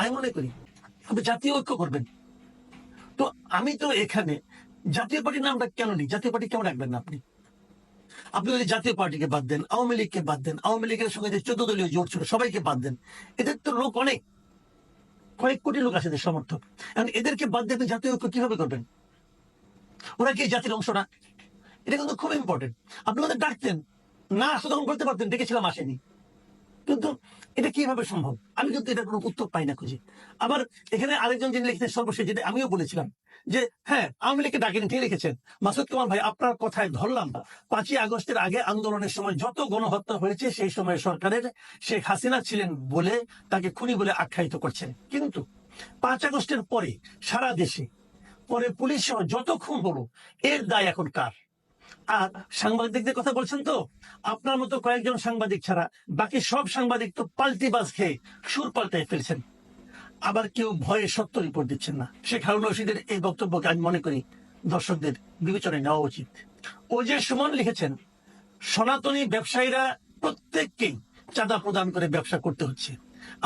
আমি মনে করি, আপনি জাতীয় ঐক্য করবেন। তো আমি তো এখানে জাতীয় পার্টির নামটা কেন নিই? জাতীয় পার্টি কেমন রাখবেন না আপনি? আপনি যদি জাতীয় পার্টিকে বাদ দেন, আওয়ামী লীগকে বাদ দেন, আওয়ামী লীগের সঙ্গে যে চোদ্দ দলীয় জোট ছিল সবাইকে বাদ দেন, এদের তো লোক অনেক। কয়েক কোটি লোক আছে সমর্থক। এখন এদেরকে বাদ দিয়ে আপনি জাতীয় ঐক্য কীভাবে করবেন? ওরা কি জাতির অংশ না এটা কিন্তু খুব ইম্পর্টেন্ট আপনি ওদের ডাকতেন। না আসতে তখন করতে পারতেন, ডেকেছিলাম, আসেনি। কিন্তু এটা কীভাবে সম্ভব? আমি কিন্তু এটা কোনো উত্তর পাই না খুঁজে। আবার এখানে আরেকজন যিনি লিখেছেন, সর্বশেষ যেটা আমিও বলেছিলাম, যে হ্যাঁ আওয়ামী লীগকে ডাকেনি ঠিক লিখেছেন, মাসুদ কামাল ভাই, আপনার কথায় ধরলাম পাঁচই আগস্টের আগে আন্দোলনের সময় যত গণহত্যা হয়েছে, সেই সময় সরকারের শেখ হাসিনা ছিলেন বলে তাকে খুনি বলে আখ্যায়িত করছেন। কিন্তু পাঁচ আগস্টের পরে সারা দেশে, পরে পুলিশ সহ যত খুন হলো, এর দায় এখন কার? আর সাংবাদিকদের কথা বলছেন তো? আপনার মতো কয়েকজন সাংবাদিক ছাড়া বাকি সব সাংবাদিক তো পাল্টি বাস খেয়ে সুর পাল্টাই ফেলছেন। আবার কেউ ভয়ে সত্য রিপোর্ট দিচ্ছেন না। শেখ হারুন রশিদের এই বক্তব্যকে আমি মনে করি দর্শকদের বিবেচনায় নেওয়া উচিত। ও যে সুমন লিখেছেন, সনাতনী ব্যবসায়ীরা প্রত্যেককেই চাঁদা প্রদান করে ব্যবসা করতে হচ্ছে।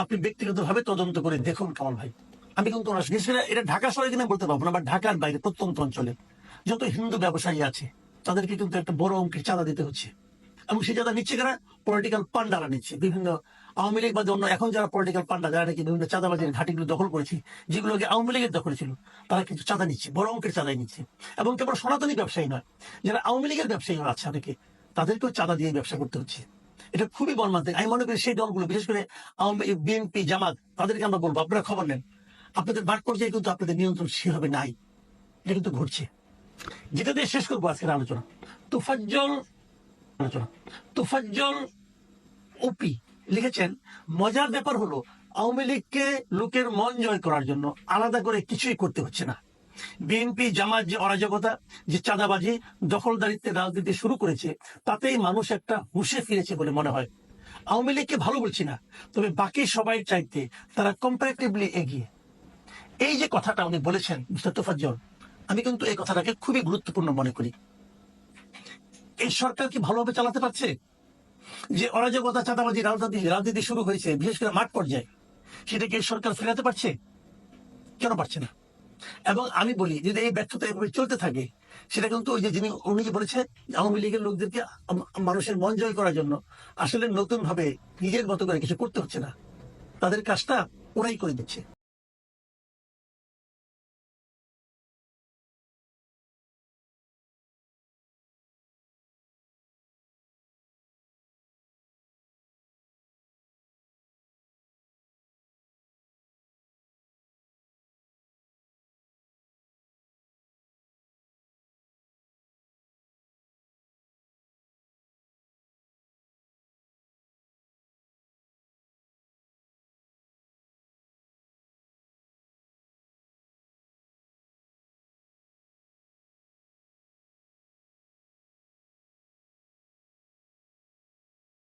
আপনি ব্যক্তিগতভাবে তদন্ত করে দেখুন কামাল ভাই। আমি কিন্তু এটা ঢাকা শহরে কিনা বলতে পারব না, বা ঢাকার বাইরে প্রত্যন্ত অঞ্চলে। যত হিন্দু ব্যবসায়ী আছে তাদেরকে কিন্তু একটা বড় অঙ্কের চাঁদা দিতে হচ্ছে। এবং সেই চাঁদা নিচ্ছে কারা? পলিটিক্যাল পান্ডারা নিচ্ছে। বিভিন্ন আওয়ামী লীগ বা অন্য এখন যারা পলিটিক্যাল পান্ডা, যারা নাকি বিভিন্ন চাঁদাবাজির ঘাটিগুলো দখল করেছে যেগুলো আগে আওয়ামী লীগের দখলে ছিল, তারা কিন্তু চাঁদা নিচ্ছে, বড় অঙ্কের চাঁদাই নিচ্ছে। এবং কেবল সনাতনী ব্যবসায়ী নয়, যারা আওয়ামী লীগের ব্যবসায়ী আছে অনেকে, তাদেরকেও চাঁদা দিয়ে ব্যবসা করতে হচ্ছে। এটা খুবই মর্মান্তিক। আমি মনে করি সেই দলগুলো, বিশেষ করে আওয়ামী বিএনপি, জামাত, তাদেরকে আমরা বলব, আপনারা খবর নেন। আপনাদের মাঠ পর্যায়ে কিন্তু আপনাদের নিয়ন্ত্রণ সেভাবে নাই। এটা কিন্তু ঘটছে। যেটা দিয়ে শেষ করব আজকের আলোচনা। তুফাজ্জল আলোচনা। তুফাজ্জল ওপি লিখেছেন, মজার ব্যাপার হলো, আওয়ামী লীগকে লোকের মন জয় করার জন্য আলাদা করে কিছুই করতে হচ্ছে না। বিএনপি, জামাত যে অরাজকতা, যে চাঁদাবাজি দখলদারিত্বের রাজনীতি শুরু করেছে, তাতেই মানুষ একটা হুশে ফিরেছে বলে মনে হয়। আওয়ামী লীগকে ভালো বলছি না, তবে বাকি সবাই চাইতে তারা কম্পারেটিভলি এগিয়ে। এই যে কথাটা উনি বলেছেন, মিস্টার তোফাজ্জল আমি কিন্তু এই কথাটাকে খুবই গুরুত্বপূর্ণ মনে করি। এই সরকার কি ভালোভাবে চালাতে পারছে? যে অরাজকতা, চাঁদাবাজি, রাজনীতি রাজনীতি শুরু হয়েছে, বিশেষ করে মাঠ পর্যায়ে, সেটাকে এই সরকার ফেরাতে পারছে? কেন পারছে না? এবং আমি বলি, যদি এই ব্যর্থতা এভাবে চলতে থাকে, সেটা কিন্তু ওই যে যিনি উনি যে বলেছেন আওয়ামী লীগের লোকদেরকে মানুষের মন জয় করার জন্য আসলে নতুন ভাবে নিজের মতো করে কিছু করতে হচ্ছে না। তাদের কাজটা ওরাই করে দিচ্ছে।